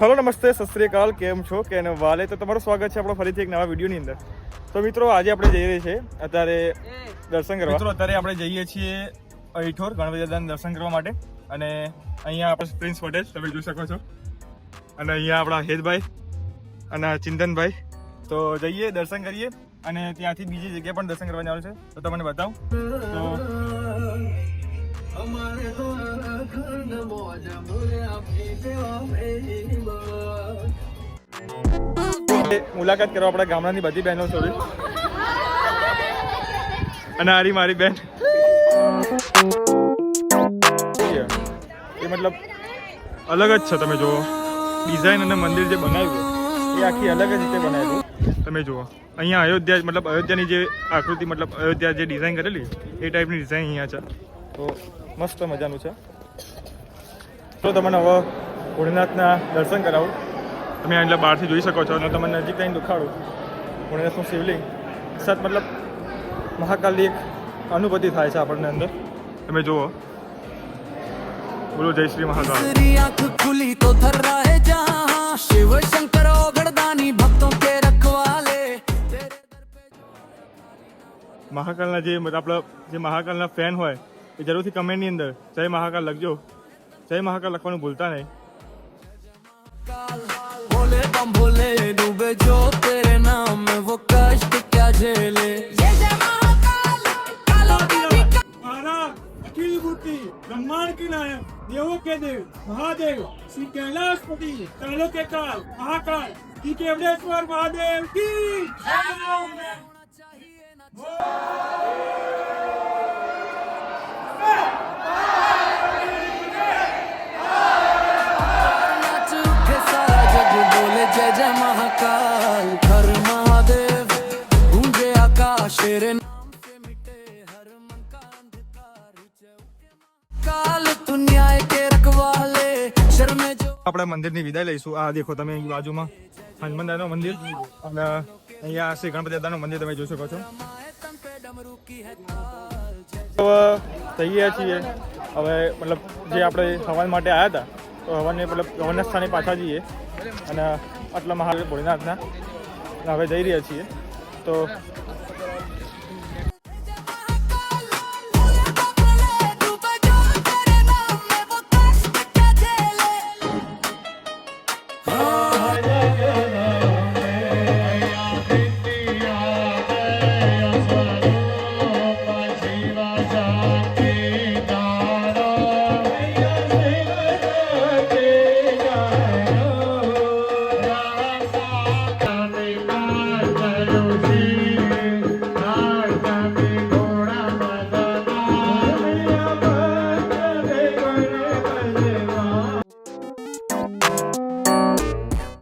Hello, નમસ્તે, સત કેમ છો? કે વાલે? તો તમારું સ્વાગત છે આપણો ફરીથી એક નવા વિડીયોની અંદર. તો મિત્રો, આજે આપણે જઈ રહ્યા છીએ અત્યારે દર્શન કરવા. મિત્રો, અત્યારે આપણે જઈએ છીએ અહીઠોર ગણપતિ દાદાના દર્શન કરવા માટે. અને અહીંયા આપણે પ્રિન્સ પટેલ તમે જોઈ શકો છો. અને અહીંયા આપણા હેદભાઈ અને ચિંતનભાઈ. તો જઈએ, દર્શન કરીએ. અને ત્યાંથી બીજી જગ્યાએ પણ દર્શન કરવા જવાનું છે. તો તમને બતાવું. તો મુલાકાત કરવા આપણા ગામડાની બધી બહેનો જોડે. અને હારી મારી બેન. એ મતલબ અલગ જ છે, તમે જુઓ. ડિઝાઇન અને મંદિર જે બનાવ્યું એ આખી અલગ જ રીતે બનાવ્યું. તમે જુઓ. અહીંયા અયોધ્યા, મતલબ અયોધ્યાની જે આકૃતિ, મતલબ અયોધ્યા જે ડિઝાઇન કરેલી, એ ટાઈપની ડિઝાઇન અહીંયા છે. તો મસ્ત મજાનું છે. તો તમને હવે ભોળનાથના દર્શન કરાવું. તમે આ એટલે બહારથી જોઈ શકો છો અને તમને નજીક થઈને દુખાડું પુણ્યરસનું શિવલિંગ? સત મતલબ મહાકાલની એક અનુભૂતિ થાય છે આપણને અંદર. તમે જુઓ. બોલો જય શ્રી મહાકાલ. આંખ ખુલી તો થર જહાં. શિવ શંકર ઓગળદાની ભક્તો કે રખવાલે મહાકાલના જે આપણે જે મહાકાલના ફેન હોય એ જરૂરથી કમેન્ટની અંદર જય મહાકાલ લખજો. જય મહાકાલ લખવાનું ભૂલતા નહીં. ये जय महाकाल कालों के भी महाराज अखिल मूर्ति ब्रह्मांड के नायक देवों के देव महादेव श्री कैलाशपति कालों के काल महाकाल श्री केवलेश्वर महादेव की જય જય મહાકાલ કાલ દુનિયા કે રખવાલે શરમે આપણે મંદિરની વિદાય લઈશું. આ દેખો તમે બાજુમાં. હનુમાન દાદાનું મંદિર. અને અહીંયા શ્રી ગણપતિ દાદાનું મંદિર તમે જોઈ શકો છો. તૈયાર છીએ. હવે, મતલબ, જે આપણે હવન માટે આવ્યા હતા, તો હવનને, મતલબ હવનના સ્થાને પાછા જઈએ. અને આટલા મહાદેવ ભોળીનાથના. હવે જઈ રહ્યા છીએ. તો